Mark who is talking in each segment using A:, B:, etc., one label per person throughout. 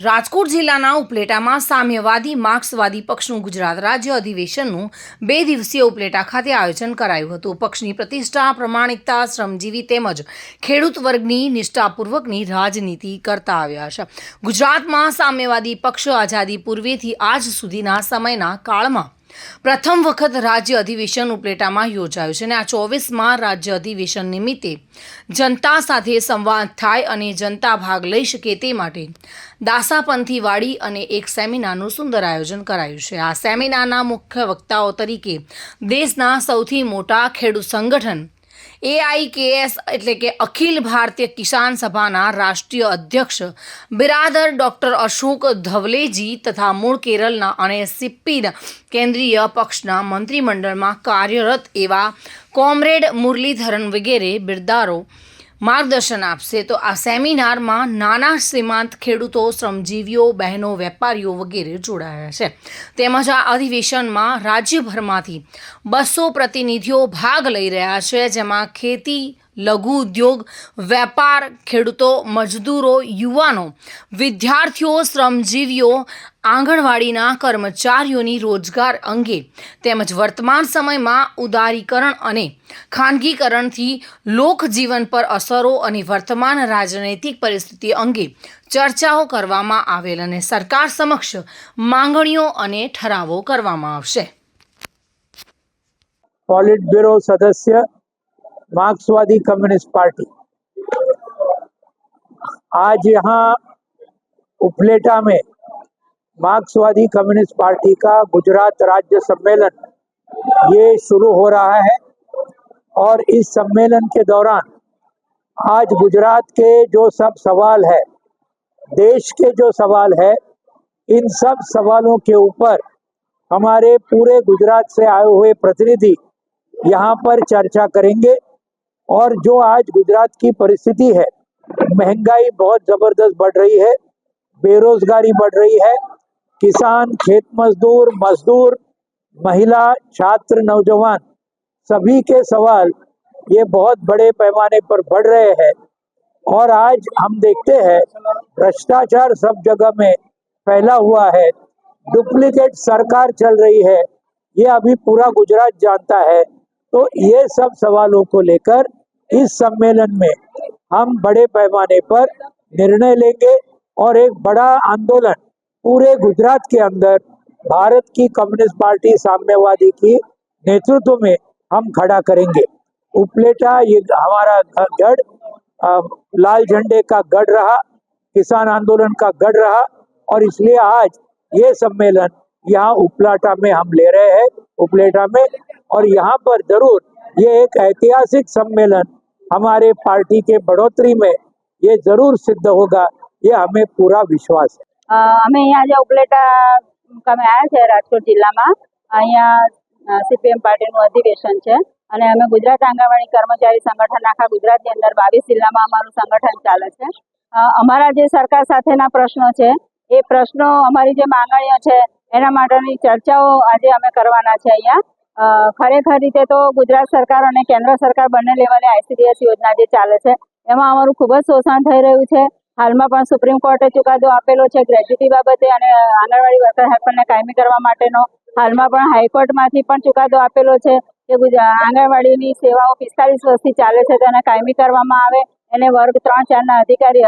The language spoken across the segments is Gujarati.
A: રાજકોટ જિલ્લાના ઉપલેટામાં સામ્યવાદી માર્ક્સવાદી પક્ષનું ગુજરાત રાજ્ય અધિવેશનનું બે દિવસીય ઉપલેટા ખાતે આયોજન કરાયું હતું. પક્ષની પ્રતિષ્ઠા, પ્રમાણિકતા, શ્રમજીવી તેમજ ખેડૂત વર્ગની નિષ્ઠાપૂર્વકની રાજનીતિ કરતા આવ્યા છે. ગુજરાતમાં સામ્યવાદી પક્ષ આઝાદી પૂર્વેથી આજ સુધીના સમયના કાળમાં પ્રથમ વખત રાજ્ય અધિવેશન ઉપલેટામાં યોજાયું છે અને આ ચોવીસમાં રાજ્ય અધિવેશન નિમિત્તે જનતા સાથે સંવાદ થાય અને જનતા ભાગ લઈ શકે તે માટે દાસાપંથી વાડી અને એક સેમિનારનું સુંદર આયોજન કરાયું છે. આ સેમિનારના મુખ્ય વક્તાઓ તરીકે દેશના સૌથી મોટા ખેડૂત સંગઠન એઆઈકેએસ એટલે કે અખિલ ભારતીય કિસાન સભાના રાષ્ટ્રીય અધ્યક્ષ, બિરાદર ડોક્ટર અશોક ધવલેજી તથા મૂળ કેરળના અને સિપ્પીના કેન્દ્રીય પક્ષના મંત્રીમંડળમાં કાર્યરત એવા કોમરેડ મુરલીધરન વગેરે બિરદારો માર્ગદર્શન આપશે. તો આ સેમિનારમાં નાના શ્રીમાંત ખેડૂતો, શ્રમજીવીઓ, બહેનો, વેપારીઓ વગેરે જોડાયા છે. તેમજ આ અધિવેશનમાં રાજ્યભરમાંથી બસો પ્રતિનિધિઓ ભાગ લઈ રહ્યા છે, જેમાં ખેતી લઘુ ઉદ્યોગ, વેપાર, ખેડૂતો, મજદૂરો, યુવાનો, વિદ્યાર્થીઓ, શ્રમજીવીઓ, આંગણવાડીના કર્મચારીઓની રોજગાર અંગે તેમજ વર્તમાન સમયમાં ઉદારીકરણ અને ખાનગીકરણથી લોકજીવન પર અસરો અને વર્તમાન રાજનૈતિક પરિસ્થિતિ અંગે ચર્ચાઓ કરવામાં આવેલ અને સરકાર સમક્ષ માંગણીઓ અને ઠરાવો કરવામાં આવશે.
B: પોલિટ બ્યુરો સદસ્ય मार्क्सवादी कम्युनिस्ट पार्टी। आज यहाँ उपलेटा में मार्क्सवादी कम्युनिस्ट पार्टी का गुजरात राज्य सम्मेलन, ये शुरू हो रहा है और इस सम्मेलन के दौरान आज गुजरात के जो सब सवाल है, देश के जो सवाल है, इन सब सवालों के ऊपर हमारे पूरे गुजरात से आए हुए प्रतिनिधि यहाँ पर चर्चा करेंगे। और जो आज गुजरात की परिस्थिति है, महँगाई बहुत ज़बरदस्त बढ़ रही है, बेरोजगारी बढ़ रही है, किसान, खेत मजदूर मजदूर, महिला, छात्र, नौजवान, सभी के सवाल ये बहुत बड़े पैमाने पर बढ़ रहे हैं। और आज हम देखते हैं, भ्रष्टाचार सब जगह में फैला हुआ है, डुप्लीकेट सरकार चल रही है, ये अभी पूरा गुजरात जानता है। तो ये सब सवालों को लेकर इस सम्मेलन में हम बड़े पैमाने पर निर्णय लेंगे और एक बड़ा आंदोलन पूरे गुजरात के अंदर, भारत की कम्युनिस्ट पार्टी साम्यवादी की नेतृत्व में हम खड़ा करेंगे। उपलेटा ये हमारा गढ़ लाल झंडे का गढ़ रहा, किसान आंदोलन का गढ़ रहा और इसलिए आज ये सम्मेलन यहाँ उपलाटा में हम ले रहे हैं, उपलेटा में और यहाँ पर ज़रूर ये एक ऐतिहासिक सम्मेलन हमारे पार्टी के बढ़ोतरी में ये जरूर सिद्ध होगा ये हमें पूरा विश्वास है
C: અ, અમે અહીંયા આજે ઉપલેટા મુકામે આવ્યા છે રાજકોટ જિલ્લામાં અહીંયા સીપીએમ પાર્ટીનું અધિવેશન છે અને અમે ગુજરાત આંગણવાડી કર્મચારી સંગઠન આખા ગુજરાતની અંદર બાવીસ જિલ્લામાં અમારું સંગઠન ચાલે છે અ, અમારા જે સરકાર સાથેના પ્રશ્નો છે એ પ્રશ્નો અમારી જે માંગણીઓ છે એના માટેની ચર્ચાઓ આજે અમે કરવાના છે અહીંયા અ, ખરેખર રીતે તો ગુજરાત સરકાર અને કેન્દ્ર સરકાર બંને લેવલે આઈસીડીએસ યોજના જે ચાલે છે, એમાં અમારું ખૂબ જ શોષણ થઈ રહ્યું છે. હાલમાં પણ સુપ્રીમ કોર્ટે ચુકાદો આપેલો છે ગ્રેજ્યુટી બાબતે અને આંગણવાડી વર્કર હેલ્પરને કાયમી કરવા માટેનો. હાલમાં પણ હાઈકોર્ટમાંથી પણ ચુકાદો આપેલો છે કે આંગણવાડીની સેવાઓ પિસ્તાલીસ વર્ષથી ચાલે છે, તેને કાયમી કરવામાં આવે. એને વર્ગ ત્રણ ચારના અધિકારી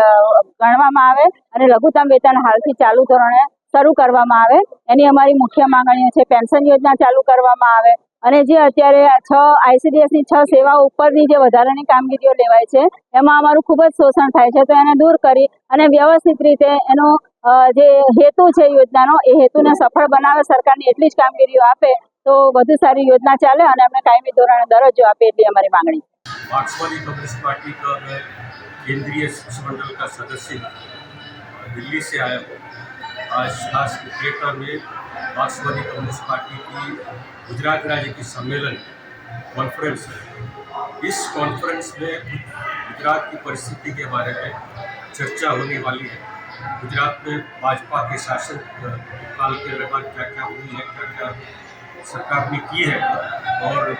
C: ગણવામાં આવે અને લઘુત્તમ વેતન હાલથી ચાલુ ધોરણે શરૂ કરવામાં આવે એની અમારી મુખ્ય માંગણીઓ છે પેન્શન યોજના ચાલુ કરવામાં આવે અને જે અત્યારે આ છ આઈસીડીએસની છ સેવાઓ ઉપરની જે વધારાની કામગીરીઓ લેવાય છે એમાં અમારું ખૂબ જ શોષણ થાય છે તો એને દૂર કરી અને વ્યવસ્થિત રીતે એનો અ, જે હેતુ છે યોજનાનો એ હેતુને સફળ બનાવે સરકારની એટલી જ કામગીરીઓ આપે તો વધુ સારી યોજના ચાલે અને અમને કાયમી ધોરણે દરજ્જો આપે એટલી અમારી માંગણી છે
D: मार्क्सवादी कम्युनिस्ट पार्टी का मैं केंद्रीय शिष्टमंडल का सदस्य दिल्ली से आया हूँ आज खास उपलेटा में मार्क्सवादी कम्युनिस्ट पार्टी की गुजरात राज्य की सम्मेलन कॉन्फ्रेंस है। इस कॉन्फ्रेंस में गुजरात की परिस्थिति के बारे में चर्चा होने वाली है। गुजरात में भाजपा के शासन काल के दौरान क्या क्या हुई है क्या क्या सरकार ने की है और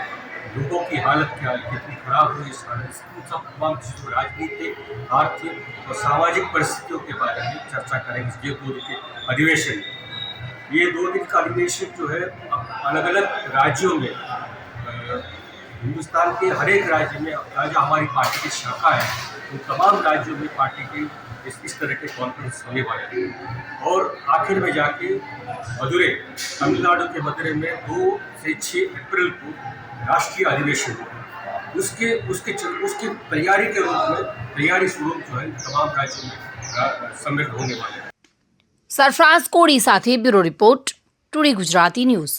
D: लोगों की हालत क्या है? कितनी खराब हुई इस हालत से उन सब तमाम चीज़ों, राजनीतिक, आर्थिक और सामाजिक परिस्थितियों के बारे में चर्चा करेंगे ये दो दिन के अधिवेशन ये दो दिन का अधिवेशन जो है अलग अलग राज्यों में हिंदुस्तान के हर एक राज्य में राज्य हमारी पार्टी की शाखा है। उन तमाम राज्यों में पार्टी की इस इस तरह के कॉन्फ्रेंस होने वाले हैं। और आखिर में जाके मदुरे, तमिलनाडु के मदुरे में दो से छः अप्रैल को राष्ट्रीय अधिवेशन होगा उसके उसके उसकी तैयारी के रूप में, तैयारी स्वरूप जो है, तमाम राज्यों में सम्मिलित होने वाले हैं।
A: Sarfaraz Kodi Sathi, bureau report today Gujarati news.